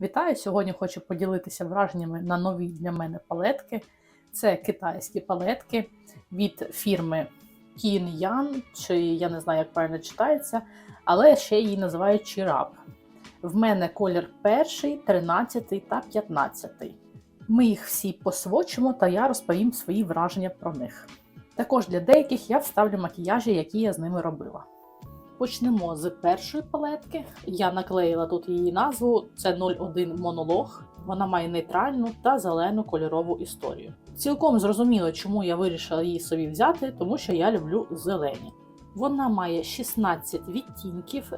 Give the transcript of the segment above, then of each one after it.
Вітаю! Сьогодні хочу поділитися враженнями на нові для мене палетки. Це китайські палетки від фірми Keen Yan, чи я не знаю, як правильно читається, але ще її називають Chirap. В мене колір перший, 13 та 15. Ми їх всі посвочимо, та я розповім свої враження про них. Також для деяких я вставлю макіяжі, які я з ними робила. Почнемо з першої палетки. Я наклеїла тут її назву. Це 01 монолог. Вона має нейтральну та зелену кольорову історію. Цілком зрозуміло, чому я вирішила її собі взяти, тому що я люблю зелені. Вона має 16 відтінків.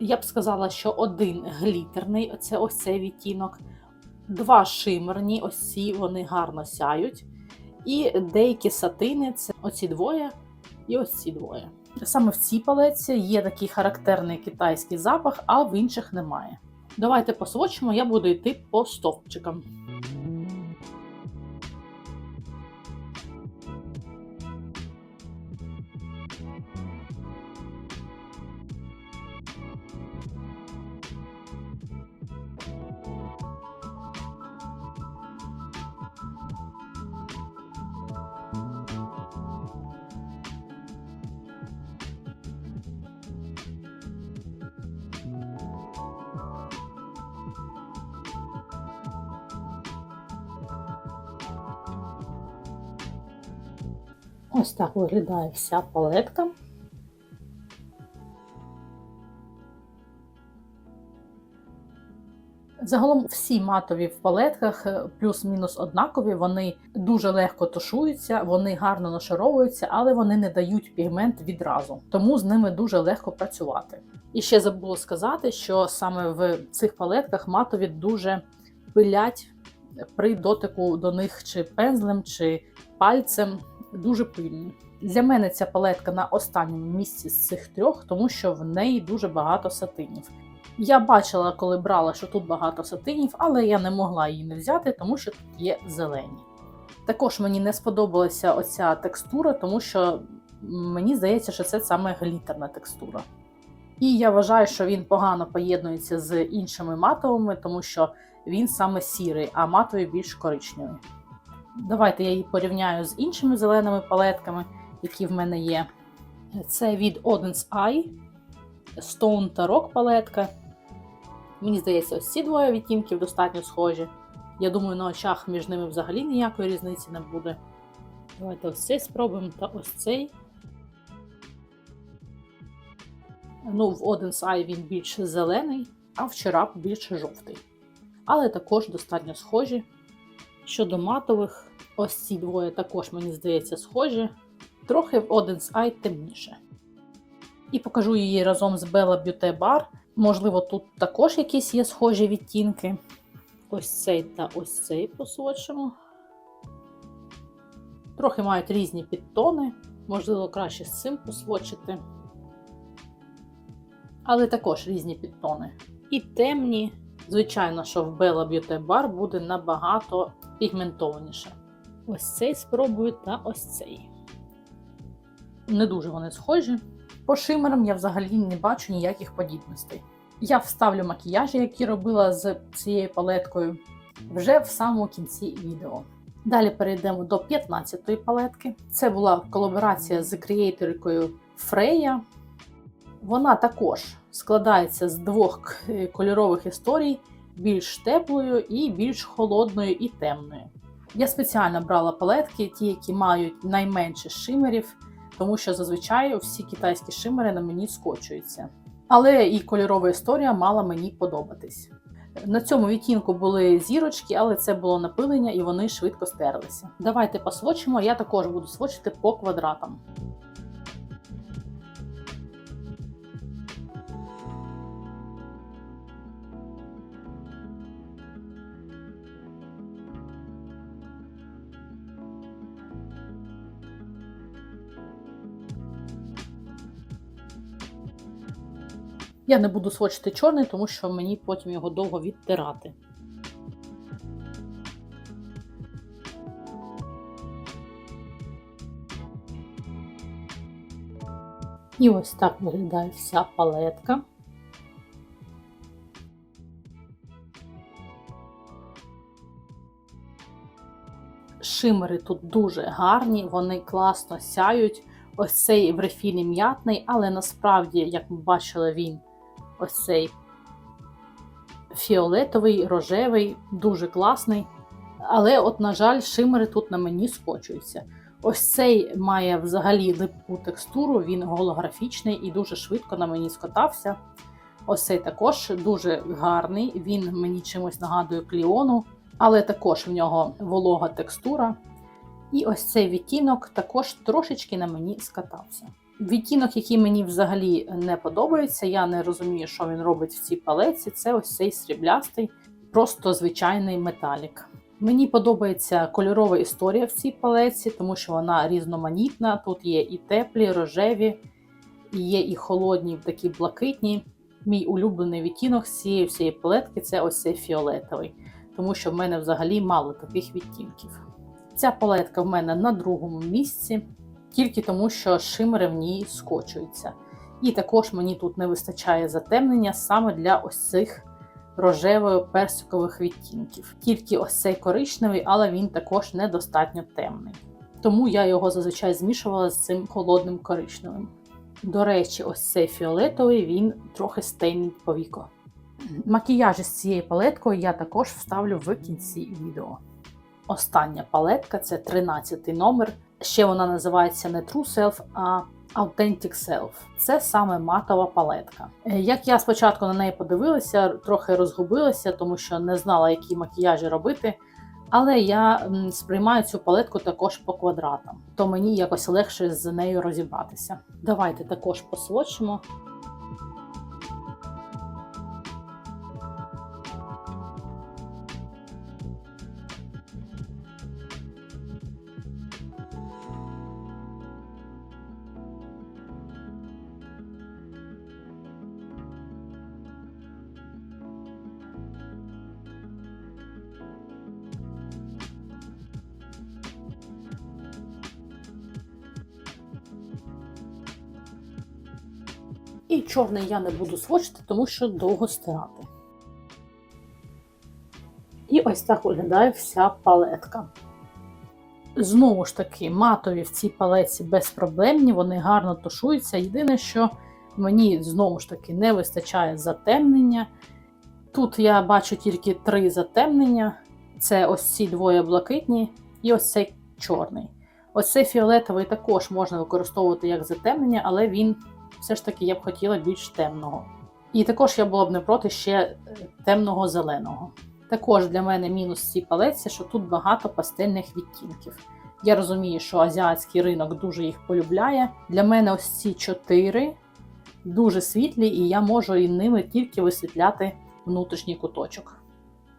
Я б сказала, що один глітерний це ось цей відтінок, два шимерні, ось ці вони гарно сяють. І деякі сатини це оці двоє і ось ці двоє. Саме в цій палеці є такий характерний китайський запах, а в інших немає. Давайте посвочимо, я буду йти по стовпчикам. Ось так виглядає вся палетка. Загалом всі матові в палетках е, плюс-мінус однакові, вони дуже легко тушуються, вони гарно нашаровуються, але вони не дають пігмент відразу, тому з ними дуже легко працювати. І ще забула сказати, що саме в цих палетках матові дуже пилять при дотику до них чи пензлем, чи пальцем дуже пильні. Для мене ця палетка на останньому місці з цих трьох, тому що в неї дуже багато сатинів. Я бачила, коли брала, що тут багато сатинів, але я не могла її не взяти, тому що тут є зелені. Також мені не сподобалася оця текстура, тому що мені здається, що це саме глітерна текстура. І я вважаю, що він погано поєднується з іншими матовими, тому що він саме сірий, а матові більш коричневі. Давайте я її порівняю з іншими зеленими палетками, які в мене є. Це від Odin's Eye, Stone та Rock палетка. Мені здається, ось ці двоє відтінків достатньо схожі. Я думаю, на очах між ними взагалі ніякої різниці не буде. Давайте ось цей спробуємо та ось цей. Ну, в Odin's Eye він більш зелений, а в Чирап більш жовтий. Але також достатньо схожі. Щодо матових, ось ці двоє також, мені здається, схожі. Трохи в Odin's Eye темніше. І покажу її разом з Bella Beauty Bar. Можливо, тут також якісь є схожі відтінки. Ось цей та ось цей посочимо. Трохи мають різні підтони, можливо, краще з цим посвочити. Але також різні підтони. І темні. Звичайно, що в Bella Beauty Bar буде набагато пігментованіше. Ось цей спробую та ось цей. Не дуже вони схожі. По шимерам я взагалі не бачу ніяких подібностей. Я вставлю макіяжі, які робила з цією палеткою, вже в самому кінці відео. Далі перейдемо до 15-ї палетки. Це була колаборація з креаторкою Freya. Вона також складається з двох кольорових історій, більш теплою і більш холодною і темною. Я спеціально брала палетки, ті, які мають найменше шимерів, тому що зазвичай всі китайські шимери на мені скочуються. Але і кольорова історія мала мені подобатись. На цьому відтінку були зірочки, але це було напилення і вони швидко стерлися. Давайте посвочимо, я також буду свочити по квадратам. Я не буду сочити чорний, тому що мені потім його довго відтирати. І ось так виглядає вся палетка. Шимери тут дуже гарні, вони класно сяють. Ось цей в рефілі м'ятний, але насправді, як ми бачили, він ось цей фіолетовий, рожевий, дуже класний. Але, от, на жаль, шимери тут на мені скочуються. Ось цей має взагалі липку текстуру, він голографічний і дуже швидко на мені скотався. Ось цей також дуже гарний, він мені чимось нагадує кліону, але також в нього волога текстура. І ось цей відтінок також трошечки на мені скатався. Відтінок, який мені взагалі не подобається, я не розумію, що він робить в цій палеці, це ось цей сріблястий, просто звичайний металік. Мені подобається кольорова історія в цій палеці, тому що вона різноманітна. Тут є і теплі, рожеві, і є і холодні, такі блакитні. Мій улюблений відтінок з цієї всієї палетки це ось цей фіолетовий, тому що в мене взагалі мало таких відтінків. Ця палетка в мене на другому місці, тільки тому, що шимери в ній скочуються. І також мені тут не вистачає затемнення саме для ось цих рожево-персикових відтінків. Тільки ось цей коричневий, але він також недостатньо темний. Тому я його зазвичай змішувала з цим холодним коричневим. До речі, ось цей фіолетовий він трохи стейнить повіко. Макіяжі з цією палеткою я також вставлю в кінці відео. Остання палетка це 13 номер. Ще вона називається не True Self, а Authentic Self. Це саме матова палетка. Е, Як я спочатку на неї подивилася, трохи розгубилася, тому що не знала, які макіяжі робити. Але я сприймаю цю палетку також по квадратам, то мені якось легше з нею розібратися. Давайте також посвочимо. І чорний я не буду свочити, тому що довго стирати. І ось так виглядає вся палетка. Знову ж таки, матові в цій палеці безпроблемні, вони гарно тушуються. Єдине, що мені знову ж таки не вистачає затемнення. Тут я бачу тільки три затемнення: це ось ці двоє блакитні і ось цей чорний. Ось цей фіолетовий також можна використовувати як затемнення, але він все ж таки я б хотіла більш темного. І також я була б не проти ще е, темного зеленого. Також для мене мінус цій палеці, що тут багато пастельних відтінків. Я розумію, що азіатський ринок дуже їх полюбляє. Для мене ось ці чотири дуже світлі, і я можу і ними тільки висвітляти внутрішній куточок.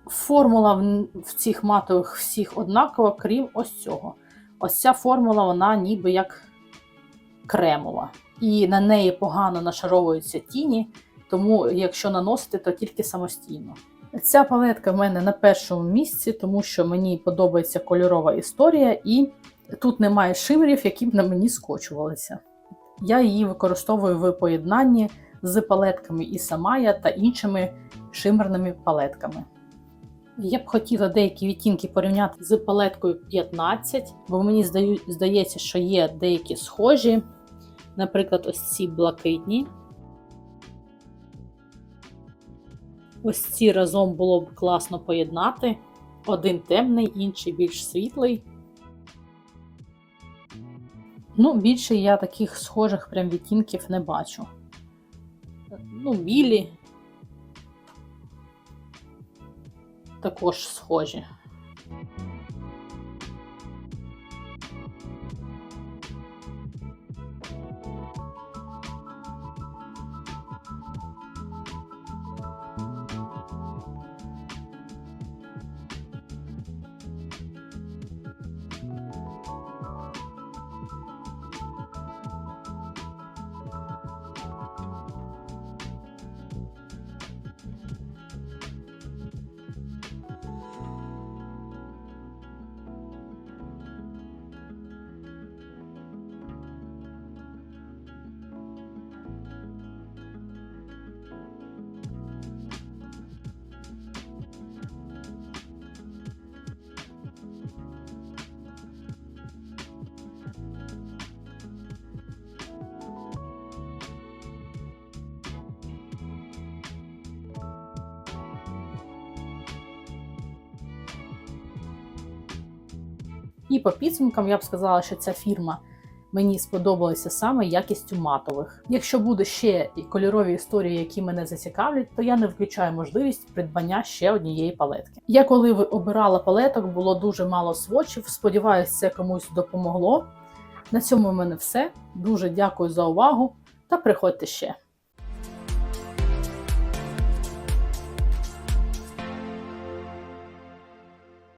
Формула в цих матових всіх однакова, крім ось цього. Ось ця формула, вона ніби як кремова. І на неї погано нашаровуються тіні, тому якщо наносити, то тільки самостійно. Ця палетка в мене на першому місці, тому що мені подобається кольорова історія, і тут немає шимерів, які б на мені скочувалися. Я її використовую в поєднанні з палетками Ісамая та іншими шимерними палетками. Я б хотіла деякі відтінки порівняти з палеткою 15, бо мені здається, що є деякі схожі. Наприклад, ось ці блакитні. Ось ці разом було б класно поєднати. Один темний, інший більш світлий. Ну, більше я таких схожих прям відтінків не бачу. Ну, білі. Також схожі. І по підсумкам я б сказала, що ця фірма мені сподобалася саме якістю матових. Якщо буде ще і кольорові історії, які мене зацікавлять, то я не включаю можливість придбання ще однієї палетки. Я коли обирала палеток, було дуже мало свочів. Сподіваюсь, це комусь допомогло. На цьому в мене все. Дуже дякую за увагу та приходьте ще.